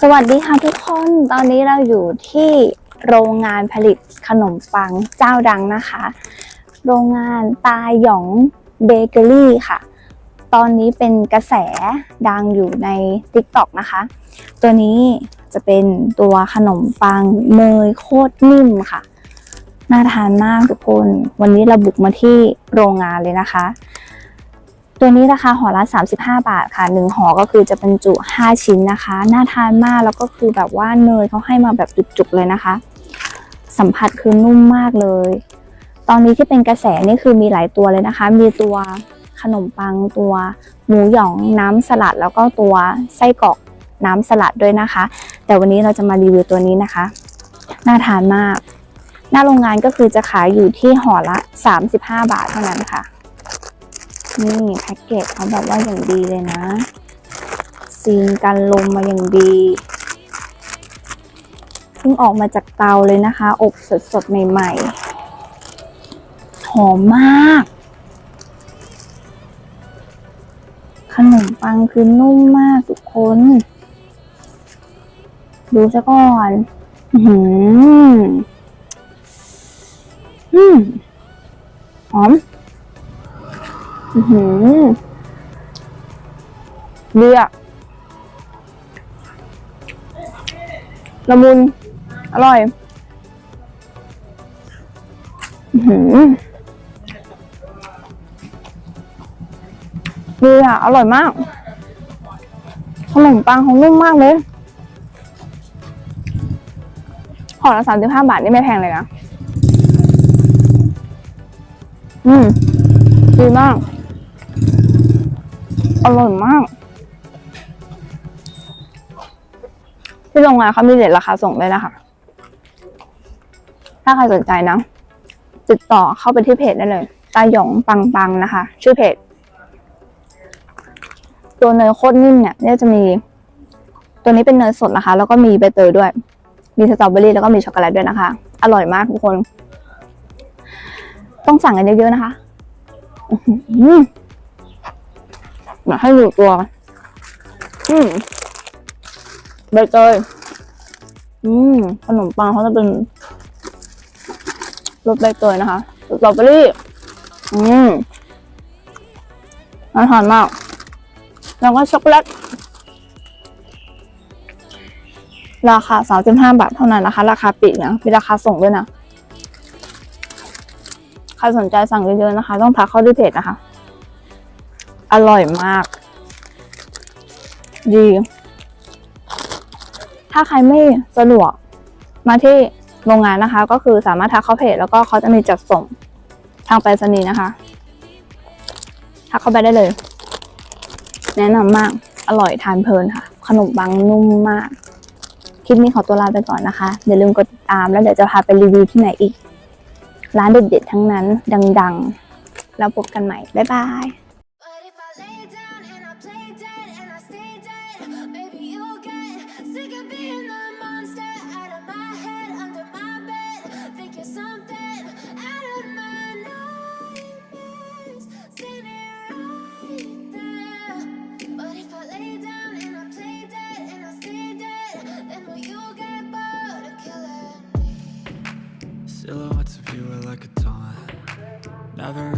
สวัสดีค่ะทุกคน ตอนนี้เราอยู่ที่โรงงานผลิตขนมปังเจ้าดังนะคะ โรงงานตาหยองเบเกอรี่ค่ะ ตอนนี้เป็นกระแสดังอยู่ใน TikTok นะคะ ตัวนี้จะเป็นตัวขนมปังเนยโคตรนิ่มค่ะ น่าทานมากทุกคน วันนี้เราบุกมาที่โรงงานเลยนะคะ ตัวนี้ราคาห่อละ 35 บาทค่ะหนึ่งห่อก็คือจะบรรจุ 5 ชิ้นนะคะ น่าทานมากแล้วก็คือแบบว่าเนยเขาให้มาแบบจุกๆเลยนะคะ สัมผัสคือนุ่มมากเลย ตอนนี้ที่เป็นกระแสนี่คือมีหลายตัวเลยนะคะ มีตัวขนมปังตัวหมูหยองน้ำสลัดแล้วก็ตัวไส้กรอกน้ำสลัดด้วยนะคะ แต่วันนี้เราจะมารีวิวตัวนี้นะคะ น่าทานมาก หน้าโรงงานก็คือจะขายอยู่ที่ห่อละ 35 บาทเท่านั้นค่ะ นี่แพ็กเกจเขาแบบว่าอย่างดีเลยนะ ซีนกันลมมาอย่างดีเพิ่งออกมาจากเตาเลยนะคะ อบสดๆ ใหม่ๆ หอมมาก ขนมปังคือนุ่มมากทุกคน ดูซะก่อนหืออืม หอม หือเลือกละมุน อร่อยอือหือดีอะอร่อยมาก ขนมปังของนุ่มมากเลยห่อละสามสิบห้าบาทนี่ไม่แพงเลยนะ อืม ดีมาก อร่อยมาก ที่โรงงานเขามีเด็ดราคาส่งเลยนะคะ ถ้าใครสนใจนะ ติดต่อเข้าไปที่เพจได้เลย ตาหยองปังปังนะคะ ชื่อเพจ ตัวเนยโคตรนิ่มเนี่ยเนี่ยจะมี ตัวนี้เป็นเนยสดนะคะ แล้วก็มีใบเตยด้วย มีสตรอเบอรี่แล้วก็มีช็อกโกแลตด้วยนะคะ อร่อยมากทุกคน ต้องสั่งกันเยอะๆนะคะ อื อหืออยากให้ดูตัว อืมใบเตยอืมขนมปังเขาจะเป็นรสใบเตยนะคะสตรอเบอรี่อืมน่าทานมาก แล้วก็ช็อกโกแลตราคาสามสิบห้าบาทเท่านั้นนะคะ ราคาปลีกนะมีราคาส่งด้วยนะ ใครสนใจสั่งเยอะๆนะคะ ต้องทักเข้าที่เพจนะคะ อร่อยมาก ดี ถ้าใครไม่สะดวกมาที่โรงงานนะคะ ก็คือสามารถทักเข้าเพจแล้วก็เขาจะมีจัดส่งทางไปรษณีย์นะคะ ทักเข้าไปได้เลย แนะนำมาก อร่อยทานเพลินค่ะ ขนมปังนุ่มมาก คลิปนี้ขอตัวลาไปก่อนนะคะ อย่าลืมกดติดตามแล้วเดี๋ยวจะพาไปรีวิวที่ไหนอีก ร้านเด็ดๆทั้งนั้น ดัง ๆ แล้วพบกันใหม่ บ๊ายบาย Silhouettes of you are like a taunt. Never